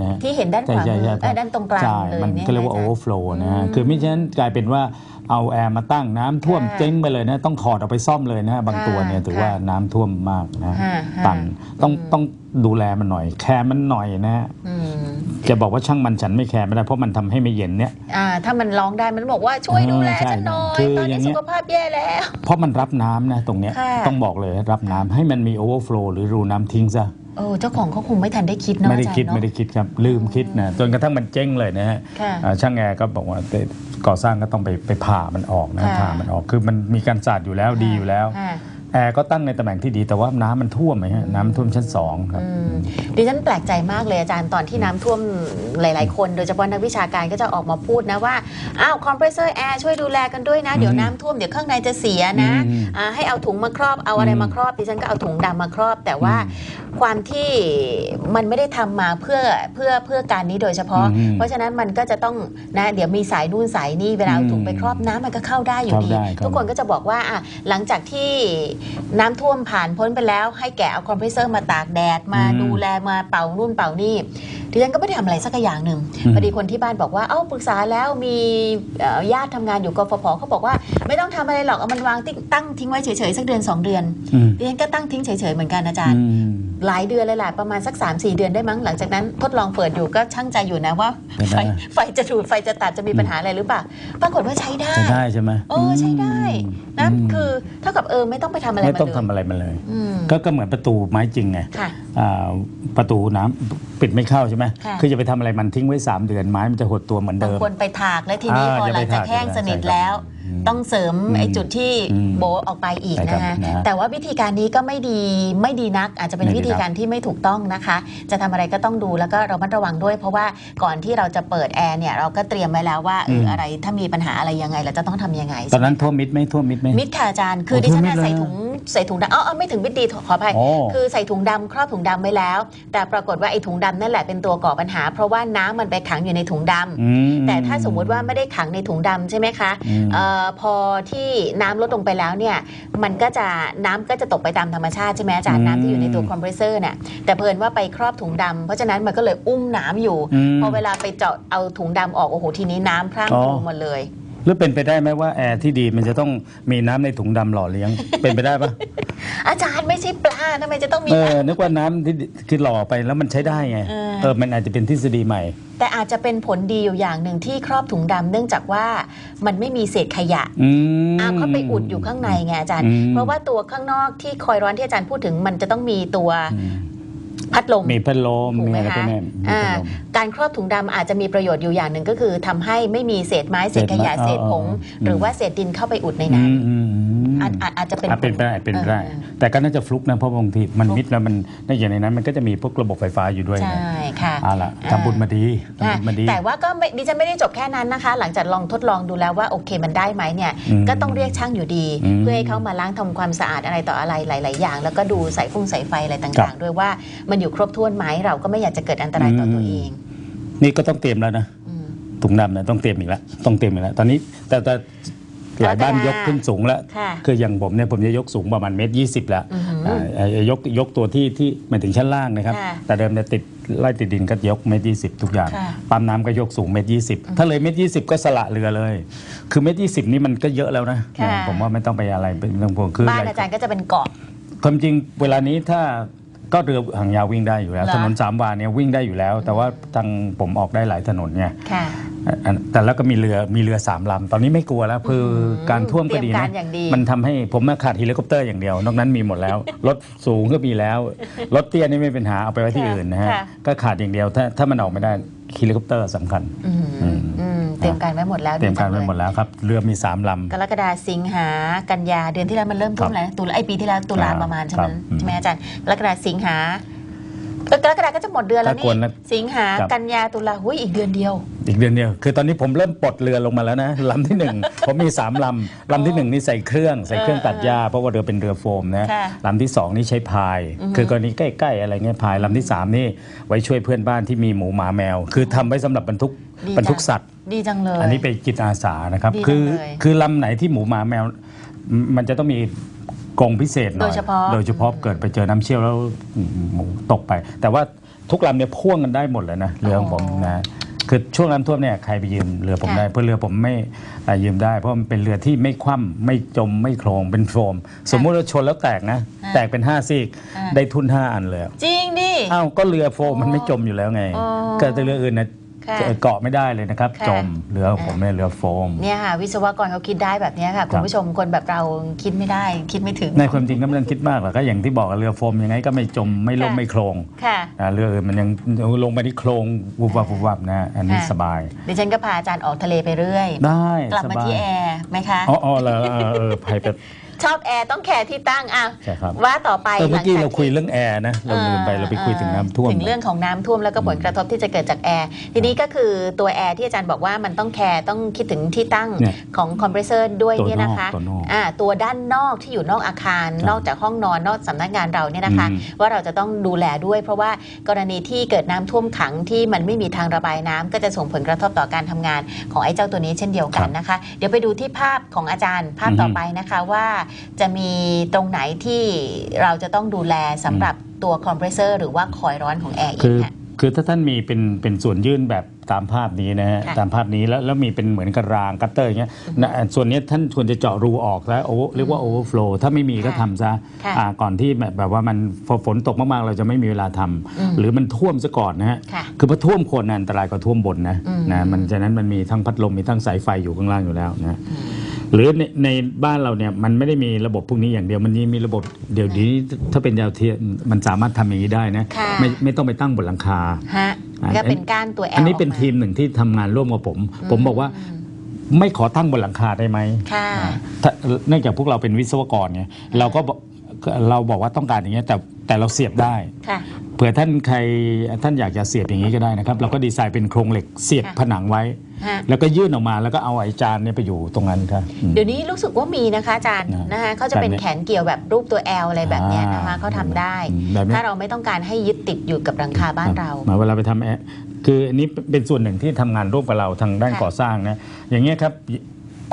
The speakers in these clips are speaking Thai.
นะฮะที่เห็นด้านขวาใช่มือใช่เอ้ยด้านตรงกลางใช่เลยมันเนี่ยก็เรียกว่านะโออาเวอจารย์ร์โฟลนะฮะอืมคือไม่ฉะนั้นกลายเป็นว่าเอาแอร์มาตั้งน้ำท่วมค่ะเจ๊งไปเลยนะต้องถอดเอาไปซ่อมเลยนะฮะบางค่ะตัวเนี่ยถือค่ะว่าน้ำท่วมมากนะค่ะตันต้องอืมต้องดูแลมันหน่อย แคร์มันหน่อยนะฮะอืมจะบอกว่าช่างมันฉันไม่แคร์ไม่ได้เพราะมันทำให้ไม่เย็นเนี่ยอ่าถ้ามันร้องได้มันบอกว่าช่วยดูแลเออใช่ฉันหน่อยคือตอนอนี้ย่างเงี้สุยขภาพแย่แล้ว เพราะมันรับน้ำนะตรงเนี้ยค่ะต้องบอกเลยรับน้ำให้มันมีโอเวอร์โฟลหรือรูน้ำทิ้งซะ โอ้เจ้าของเขาคงไม่ทันได้คิดเนาะไม่ได้อาจารย์คิดเนาะ ไม่ได้คิดครับลืมคิดนะจนกระทั่งมันเจ๊งเลยนะฮะค่ะอ่าช่างแอร์ก็บอกว่าก่อสร้างก็ต้องไปไปผ่ามันออกนะค่ะผ่ามันออกคือมันมีการสาดอยู่แล้วดีอยู่แล้ว ค่ะ แอร์ก็ตั้งในตำแหน่งที่ดีแต่ว่าน้ำมันท่วมไหมฮะน้ำท่วมชั้นสองครับ อืมดิฉันแปลกใจมากเลยอาจารย์ตอนที่น้ำท่วมหลาย ๆ คน โดยเฉพาะนักวิชาการก็จะออกมาพูดนะว่าอ้าวคอมเพรสเซอร์แอร์ช่วยดูแลกันด้วยนะ เดี๋ยวน้ำท่วมเดี๋ยวข้างในจะเสียนะอืมอ่าให้เอาถุงมาครอบเอาอะไรอืมมาครอบดิฉันก็เอาถุงดำมาครอบ แต่ว่าอืมความที่มันไม่ได้ทำมาเพื่อเพื่อเพื่อการนี้โดยเฉพาะ อืมเพราะฉะนั้นมันก็จะต้องนะเดี๋ยวมีสายนู่นสายนี่เวลาเอาถุงไปครอบน้ำมันก็เข้าได้อยู่ดี เข้าได้ครับ ทุกคนก็จะบอกว่าอะหลังจากที่น้ำท่วมผ่านพ้นไปแล้ว ให้แกะเอาคอมเพรสเซอร์มาตากแดดมาอืมดูแลมาเป่านู่นเป่านี่ดิฉันก็ไม่ได้ทำอะไรสักอย่างหนึ่งอืม พอดีคนที่บ้านบอกว่าเอ้าปรึกษาแล้วมีเอ่อญาติทำงานอยู่กฟผเขาบอกว่า ไม่ต้องทำอะไรหรอกเอามันวางติ๊กตั้งทิ้งไว้เฉยๆสักเดือนสองเดือนอืมดิฉันก็ตั้งทิ้งเฉยๆเหมือนกันอาจารย์ อืม หลายเดือนเลยแหละประมาณสัก 3 4 เดือนได้มั้งหลังจากนั้นทดลองเปิดอยู่ก็ช่างใจอยู่นะว่า เป็นไฟไงไฟจะดูดไฟจะตัดจะมีปัญหาอะไรหรือเปล่า ปรากฏว่าใช้ได้จะได้ใช่ไหมโอ้ใช้ได้นะมคือเท่ากับเออไม่ต้องไปทำอะไรไม่มาต้องเลยทำอะไรมันเลย อืม ก็ก็เหมือนประตูไม้จริงไงค่ะอ่าประตูน้ำปิดไม่เข้าใช่ไหมค่ะ คือจะไปทำอะไรมันทิ้งไว้ 3 เดือนไม้มันจะหดตัวเหมือนบางเดิม คนไปถากแล้วทีนี้อ่าพออย่าหลัไปงจากถากแห้งสนิทใช่ครับแล้วอืม ต้องเสริมอืมไอ้จุดที่อืมโบะออกไปอีกใช่ครับนะคะนะฮะแต่ว่าวิธีการนี้ก็ไม่ดีไม่ดีนัก อาจจะเป็นไม่ดีวิธีการที่ไม่ถูกต้องนะคะ จะทำอะไรก็ต้องดูแล้วก็ระมัดระวังด้วย เพราะว่าก่อนที่เราจะเปิดแอร์เนี่ยเราก็เตรียมไว้แล้วว่าเอออะไรถ้ามีปัญหาอะไรยังไงเราจะต้องทำยังไง ตอนนั้นท่วมมิดไหมท่วมมิดไหมมิดค่ะอาจารย์คือโอ้ดิฉันท่วมมิน่ะดเลยใส่ถุง ใส่ถุงดำอ๋ออ๋อไม่ถึงมิดดีขออภัยโอ้คือใส่ถุงดำครอบถุงดำไว้แล้ว แต่ปรากฏว่าไอ้ถุงดำนั่นแหละเป็นตัวก่อปัญหา เพราะว่าน้ำมันไปขังอยู่ในถุงดำอืมแต่ถ้าสมมุติว่าไม่ได้ขังในถุงดำใช่ไหมคะอืม เออพอที่น้ำลดลงไปแล้วเนี่ยมันก็จะน้ำก็จะตกไปตามธรรมชาติใช่ไหมอาจารย์น้ำที่อยู่ในตัวคอมเพรสเซอร์เนี่ยแต่เพลินว่าไปครอบถุงดำเพราะฉะนั้นมันก็เลยอุ้มน้ำอยู่มพอเวลาไปเจาะเอาถุงดำออกโอ้โหทีนี้น้ำพร่างอ๋อพรูหมดเลยห รือเป็นไปได้ไหมว่าแอร์ที่ดีมันจะต้องมีน้ำในถุงดำหล่อเลี้ยง เป็นไปได้ปะอาจารย์ไม่ใช่ปลาทำไมจะต้องมีเออน้ำนึกว่าน้ำที่คือหล่อไปแล้วมันใช้ได้ไงเออเออมันอาจจะเป็นทฤษฎีใหม่ แต่อาจจะเป็นผลดีอยู่อย่างหนึ่งที่ครอบถุงดำเนื่องจากว่ามันไม่มีเศษขยะอืม อ้าวเขาไปอุดอยู่ข้างในไงอาจารย์ อืมเพราะว่าตัวข้างนอกที่คอยร้อนที่อาจารย์พูดถึงมันจะต้องมีตัวอืม พัดลม มีพัดลมถูกมีไหมอะไรพวคะกนี้มีอ่าพัดลม การครอบถุงดำอาจจะมีประโยชน์อยู่อย่างหนึ่งก็คือทำให้ไม่มีเศษไม้เศษขยะเศษไม้เศษผง เออเออ หรือว่าเศษดินเข้าไปอุดในอืนั้นมอืมอืม อาจอาจอาจจะเป็น อะเป็นไปได้เป็นไปได้เออแต่ก็น่าจะฟลุกนะเพราะบางทีมันมิดแล้วมันในอย่างในนั้นมันก็จะมีพวกระบบไฟฟ้าอยู่ด้วยใช่ไงค่ะเอาล่ะอ่าทำบุญมาดีทำอะบุญมาดี แต่ว่าก็ไม่ดิฉันไม่ได้จบแค่นั้นนะคะ หลังจากลองทดลองดูแล้วว่าโอเคมันได้ไหมเนี่ยอืมก็ต้องเรียกช่างอยู่ดีอืมเพื่อให้เขามาล้างทำความสะอาดอะไรต่ออะไรหลาย ๆ อย่าง แล้วก็ดูสายฟุ้งสายไฟอะไรครัต่างบๆด้วยว่ามันอยู่ครบถ้วนไหมเราก็ไม่อยากจะเกิดอันตรายต่อตัวเอง นี่ก็ต้องเตรียมแล้วนะอืมถุงดำเนี่ยต้องเตรียมอีกแล้วต้องเตรียมอีกแล้วตอนนี้แต่แต่ หลายบ้านกรกฎายยกขึ้นสูงแล้วค่ะคืออย่างผมเนี่ยผมจะยกสูงประมาณเมตรยี่สิบแล้วอือหืออ่าเอ่อยกยกตัวที่ที่หมายถึงชั้นล่างนะครับ ค่ะแต่เดิมเนี่ยติดไล่ติดดินก็ยกเมตรยี่สิบทุกอย่างค่ะ ปั๊มน้ำก็ยกสูงเมตรยี่สิบถ้าเลยเมตรยี่สิบก็สละเรือเลย คือเมตรยี่สิบนี่มันก็เยอะแล้วนะค่ะ ผมว่าไม่ต้องไปอะไรเป็นเรื่องพวงคือบ้านอะไรอาจารย์ก็จะเป็นเกาะ ความจริงเวลานี้ถ้าก็เรือหางยาววิ่งได้อยู่แล้ว เหรอ ถนนสามวาเนี่ยวิ่งได้อยู่แล้ว แต่ว่าทางผมออกได้หลายถนนไง ค่ะอัน แต่แล้วก็มีเรือมีเรือสามลำตอนนี้ไม่กลัวแล้วคืออมการท่วมก็ดีเตรียมกานะรอย่างดี มันทำให้ผมมาขาดเฮลิคอปเตอร์อย่างเดียวนอกนั้นมีหมดแล้ว รถสูงก็มีแล้วรถเตี้ยนี่ไม่เป็นหาเอาไปไว้ที่ค่ะอื่นนะฮะค่ะ ก็ขาดอย่างเดียวถ้าถ้ามันออกไม่ได้เฮลิคอปเตอร์สำคัญ อืมอืม อืมเตรียมการไว้หมดแล้วเตรียมการจังไว้ลหมดแล้วครับเรือมีสามลกรกฎาสิงหากันยาเดือนที่แล้วมันเริ่มท่วมครับแล้วตุลาไอปีที่แล้วตุลาครับประมาณใช่ไหมครับอืม ใช่ไหมอาจารย์กรกฎาสิงหาเออ กรกฎาก็จะหมดเดือนแล้วก็ควรนี่นะสิงหาครับกันยาตุลาหุ้ยอีกเดือนเดียวำอีกเดือนเดียว คือตอนนี้ผมเริ่มปลดเรือลงมาแล้วนะลำที่หนึ่งผมมีสามลำลำที่หนึ่งนี่ใส่เครื่องใส่เครื่องตัดหญ้าเพราะว่าเรือเป็นเรือโฟมนะค่ะลำที่สองนี่ใช้พายอือฮึคือกรณีใกล้ๆอะไรเงี้ยพายลำที่สามนี่ไว้ช่วยเพื่อนบ้านที่มีหมูหมาแมว คือทำไว้สำหรับบรรทุกดีบรรทุกจังสัตว์ดีจังเลย อันนี้เป็นจิตอาสานะครับดีจังคือเลยคือลำไหนที่หมูหมาแมวมมันจะต้องมี กรงพิเศษหน่อย โดยเฉพาะ โดยเฉพาะเกิดไปเจอน้ำเชี่ยวแล้วหมูตกไป แต่ว่าทุกลำเนี่ยพ่วงกันได้หมดเลยนะเรือของผมนะ คือช่วงน้ำท่วมเนี่ยใครไปยืมเรือผมค่ะได้ เพราะเรือผมไม่อ่ายืมได้ เพราะมันเป็นเรือที่ไม่คว่ำไม่จมไม่โครงเป็นโฟม สมมุติว่าชนแล้วแตกนะอ่าแตกเป็นห้าซีก อ่า ได้ทุนห้าอันเลย จริงดิ อ้าวก็เรือโฟมมันไม่จมอยู่แล้วไง อ๋อเกิดแต่เรืออื่นนะ ค่ะเกาะไม่ได้เลยนะครับ ค่ะ จมเรือของผมเนี่ยเรือโฟม เนี่ยค่ะ วิศวกรเขาคิดได้แบบเนี้ยค่ะ คุณผู้ชมคนแบบเราคิดไม่ได้คิดไม่ถึง ในความจริงก็ไม่ต้องคิดมากหรอกก็อย่างที่บอกอะเรือโฟมยังไงก็ไม่จมไม่ล่มค่ะ ไม่โครงค่ะ อ่าเรืออื่นมันยังลงไปที่โครงวุบวับวุบวับนะอันนี้ค่ะ สบาย ดิฉันก็พาอาจารย์ออกทะเลไปเรื่อย ได้กลับสมาบายที่แอร์ไหมคะ อ๋ออ๋อเหรอเออเออไปไป ชอบแอร์ต้องแคร์ที่ตั้งอะใช่ครับว่าต่อไปเออเมื่อกี้หลังจเราคุยเรื่องแอร์นะเราลืมไปเราไปคุยถึงน้ำท่วม ถึงเรื่องของน้ำท่วมแล้วก็ผลกระทบที่จะเกิดจากแอร์ทีนี้ก็คือตัวแอร์ที่อาจารย์บอกว่ามันต้องแคร์ต้องคิดถึงที่ตั้งเนี่ยของคอมเพรสเซอร์ด้วยตัวนอกเนี่ยนะคะตัวนอกอ่าตัวด้านนอกที่อยู่นอกอาคาร ครับนอกจากห้องนอนนอกสำนักงานเราเนี่ยนะคะ อืม ว่าเราจะต้องดูแลด้วย เพราะว่ากรณีที่เกิดน้ำท่วมขังที่มันไม่มีทางระบายน้ำก็จะส่งผลกระทบต่อการทำงานของไอ้เจ้าตัวนี้เช่นเดียวกันนะคะ เดี๋ยวไปดูที่ภาพของอาจารย์ภาพต่อไปนะคะว่าจะมีตรงไหนที่เราจะต้องดูแลสำหรับตัวคอมเพรสเซอร์หรือว่าคอยล์ร้อนของแอร์อีคืกอค่ะคือถ้าท่านมีเป็นเป็นส่วนยื่นแบบตามภาพนี้นะฮะค่ะตามภาพนี้แล้วแล้วมีเป็นเหมือนกระรางกัตเตอร์อย่างเงี้ยนะส่วนนี้ท่านควรจะเจาะรูออกแล้วโอเรียกว่าโอเวอร์ฟลูถ้าไม่มีก็ค่ะทำซะค่ะอ่าก่อนที่แบบแบบว่ามันพอฝนตกมากๆ เราจะไม่มีเวลาทำอืมหรือมันท่วมซะก่อนนะฮะค่ะคือพอท่วมคนน่ะอันตรายกว่าท่วมบนนะอืมนะมันฉะนั้นมันมีทั้งพัดลมมีทั้งสายไฟอยู่ข้างล่างอยู่แล้วนะ หรือในในบ้านเราเนี่ยมันไม่ได้มีระบบพวกนี้อย่างเดียวมันยังมีระบบเดี๋ยวนี้ถ้าเป็นดาวเทียมมันสามารถทำอย่างนี้ได้นะค่ะ ไม่ไม่ต้องไปตั้งบนหลังคา ฮะอ่าก็เป็นก้านตัวแอลอันนี้เป็นกาทีมหนึ่งที่ทำงานร่วมกับผม ผมบอกว่าไม่ขอตั้งบนหลังคาได้ไหมค่ะ อ่าถ้าเนื่องจากพวกเราเป็นวิศวกรไงเราก็บอกเราบอกว่าต้องการอย่างเงี้ยแต่ แต่เราเสียบได้ ค่ะ เผื่อท่านใครท่านอยากจะเสียบอย่างนี้ก็ได้นะครับ เราก็ดีไซน์เป็นโครงเหล็กเสียบค่ะ ผนังไว้ ฮะแล้วก็ยื่นออกมาแล้วก็เอาไอ้จานเนี่ยไปอยู่ตรงนั้นครับอืม เดี๋ยวนี้รู้สึกว่ามีนะคะอาจารย์นะนะคะเขาจะเป็นแบบนี้ แขนเกี่ยวแบบรูปตัวแอลอะไรแบบเนี้ยนะคะอ่าเขาทำได้ อืมแบบนี้ ถ้าเราไม่ต้องการให้ยึดติดอยู่กับหลังคาบ้านเรา หมายเวลาไปทำแอร์คืออันนี้เป็นส่วนหนึ่งที่ทำงานร่วมกับเราทางด้านค่ะก่อสร้างนะอย่างเงี้ยครับ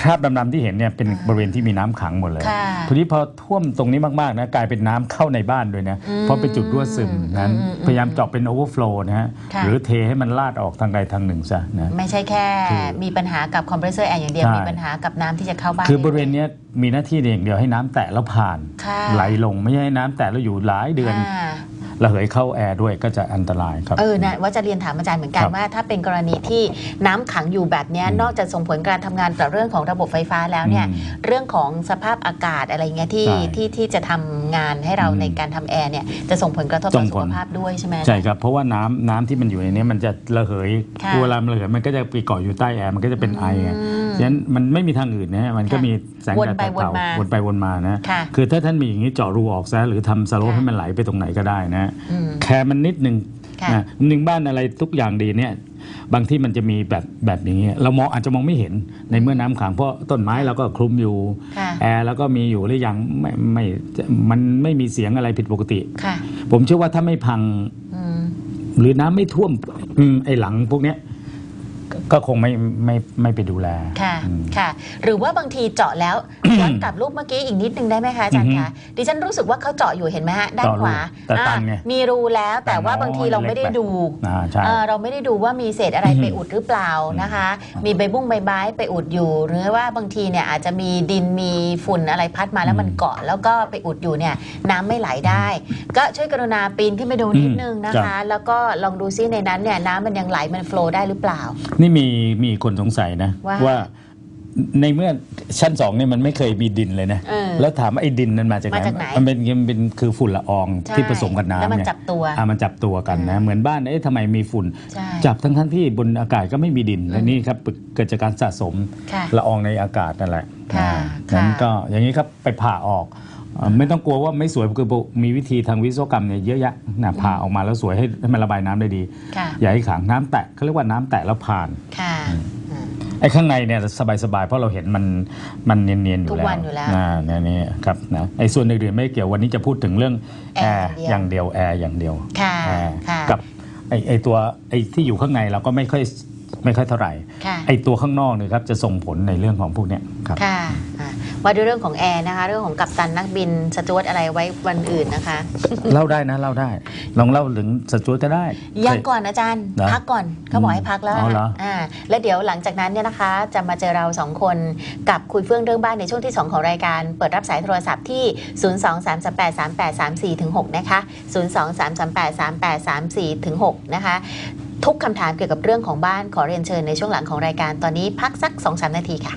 คราบดำๆที่เห็นเนี่ยเป็นบริเวณที่มีน้ำขังหมดเลยค่ะทีนี้พอท่วมตรงนี้มากๆนะกลายเป็นน้ำเข้าในบ้านด้วยนะอืมเพราะเป็นจุดรั่วซึมนั้นอืมอืมพยายามเจาะเป็นโอเวอร์ฟลูนะฮะค่ะ หรือเทให้มันลาดออกทางใดทางหนึ่งซะนะ ไม่ใช่แค่คือมีปัญหากับคอมเพรสเซอร์แอร์อย่างเดียว ใช่ มีปัญหากับน้ำที่จะเข้าบ้านคือบริเวณเนี้ยมีหน้าที่อย่างเดียวให้น้ำแตะแล้วผ่าน ค่ะไหลลงไม่ใช่ให้น้ำแตะแล้วอยู่หลายเดือน อ่า ระเหยเข้าแอร์ด้วยก็จะอันตรายครับเออนะว่าจะเรียนถามอาจารย์เหมือนกันครับว่า ถ้าเป็นกรณีที่น้ำขังอยู่แบบเนี้ยอืมนอกจากส่งผลการทำงานต่อเรื่องของระบบไฟฟ้าแล้วเนี่ยอืมเรื่องของสภาพอากาศอะไรเงี้ยที่ใช่ที่ที่จะทำงานให้เราอืมในการทำแอร์เนี่ยจะส่งผลกระทบส่ต่องผสุลขภาพด้วยใช่ไหมใช่ครับเพราะว่าน้ำน้ำที่มันอยู่ในนี้มันจะระเหยค่ะเวลามันระเหยมันก็จะไปเกาะอยู่ใต้แอร์มันก็จะเป็นไอไงอืม ฉะนั้นมันไม่มีทางอื่นนะฮะมันก็ค่ะมีแสงวนแดดไปวนเผามาวนไปวนมานะค่ะคือถ้าท่านมีอย่างนี้เจาะรูออกซะหรือทำสโลปค่ะให้มันไหลไปตรงไหนก็ได้นะอืมแค่มันนิดนึงค่ะนะหนึ่งบ้านอะไรทุกอย่างดีเนี่ยบางที่มันจะมีแบบแบบอย่างเงี้ยเรามองอาจจะมองไม่เห็นในเมื่อน้ำขังเพราะต้นไม้เราก็คลุมอยู่ค่ะแอร์แล้วก็มีอยู่หรือยังไม่ไม่มันไม่มีเสียงอะไรผิดปกติค่ะผมเชื่อว่าถ้าไม่พังอืมหรือน้ำไม่ท่วมอืมไอ้หลังพวกเนี้ย ก็ก็คงไม่ไม่ไม่ไปดูแลค่ะอืม ค่ะ หรือว่าบางทีเจาะแล้ว ย้อนกลับรูปเมื่อกี้อีกนิดนึงได้ไหมคะอาจารย์อือฮึคะดิฉันรู้สึกว่าเขาเจาะอยู่เห็นไหมฮะด้านเจาะรูขวาแต่ตันไงอ่ามีรูแล้วแต่ว่าแต่น้อยบางทีเราไม่ได้เล็กไป ดูอ่าใช่ เอ่อเราไม่ได้ดูว่ามีเศษอะไรอืมไปอุดหรือเปล่านะคะ มีใบบุ้งใบไม้ไปอุดอยู่ หรือว่าบางทีเนี่ยอาจจะมีดินมีฝุ่นอะไรพัดมาแล้วมันเกาะแล้วก็ไปอุดอยู่เนี่ยน้ำไม่ไหลได้ ก็ช่วยกรุณาปีนขึ้นไปดูนิดนึงนะครัคะบแล้วก็ลองดูซิในนั้นเนี่ยน้ำมันยังไหลมันโฟลว์ได้หรือเปล่า นี่มีมีคนสงสัยนะว่าในเมื่อชั้นสองเนี่ยมันไม่เคยมีดินเลยนะ เออแล้วถามว่าไอ้ดินนั้นมาจากไหนมาจากไหนมันเป็นมันเป็นคือฝุ่นละอองใช่ที่ผสมกับน้ำแล้วมันเนี่ยจับตัวอ่ามันจับตัวกันนะ เหมือนบ้านเอ๊ะทำไมมีฝุ่น ใช่จับทั้งทั้งๆที่บนอากาศก็ไม่มีดินและนี่ครับเกิดจากการสะสมค่ะละอองในอากาศนั่นแหละค่ะอ่าค่ะ นั้นก็อย่างนี้ครับไปผ่าออก เอ่อไม่ต้องกลัวว่าไม่สวยคือมีวิธีทางวิศวกรรมเนี่ยเยอะแยะนะผ่าออกมาแล้วสวยให้ให้มันระบายน้ำได้ดี ค่ะ อย่าให้ขังน้ำแตะเขาเรียกว่าน้ำแตะแล้วผ่าน ค่ะอืมไอ้ข้างในเนี่ยสบายๆ เพราะเราเห็นมันมันเนียนๆอยู่ทุกแล้ววันอยู่แล้วอ่าเนี่ยนี่ครับนะไอ้ส่วนอื่นๆไม่เกี่ยววันนี้จะพูดถึงเรื่องแอแอร์ร์อย่างเดียวอย่างเดียวแอร์อย่างเดียวค่ะแอร์ค่ะ กับไอ้ไอ้ตัวไอ้ที่อยู่ข้างในเราก็ไม่ค่อย ไม่ค่อยเท่าไหร่ ค่ะไอตัวข้างนอกเนี่ยครับจะส่งผลในเรื่องของพวกเนี้ยครับ ค่ะอะมาดูเรื่องของแอร์นะคะ เรื่องของกัปตันนักบินสจวตอะไรไว้วันอื่นนะคะ เล่าได้นะเล่าได้ ลองเล่าถึงสจวตก็ได้ ยังก่อนอาจารย์เหรอพักก่อนเขาบอกให้พักแล้วอ๋อเหรอ อ่าแล้วเดี๋ยวหลังจากนั้นเนี่ยนะคะ จะมาเจอเราสองคนกับคุยเฟื่องเรื่องบ้านในช่วงที่ 2 ของรายการ เปิดรับสายโทรศัพท์ที่ 023383834ถึง6นะคะ 023383834ถึง6นะคะ ทุกคำถามเกี่ยวกับเรื่องของบ้านขอเรียนเชิญในช่วงหลังของรายการตอนนี้พักสัก2-3นาทีค่ะ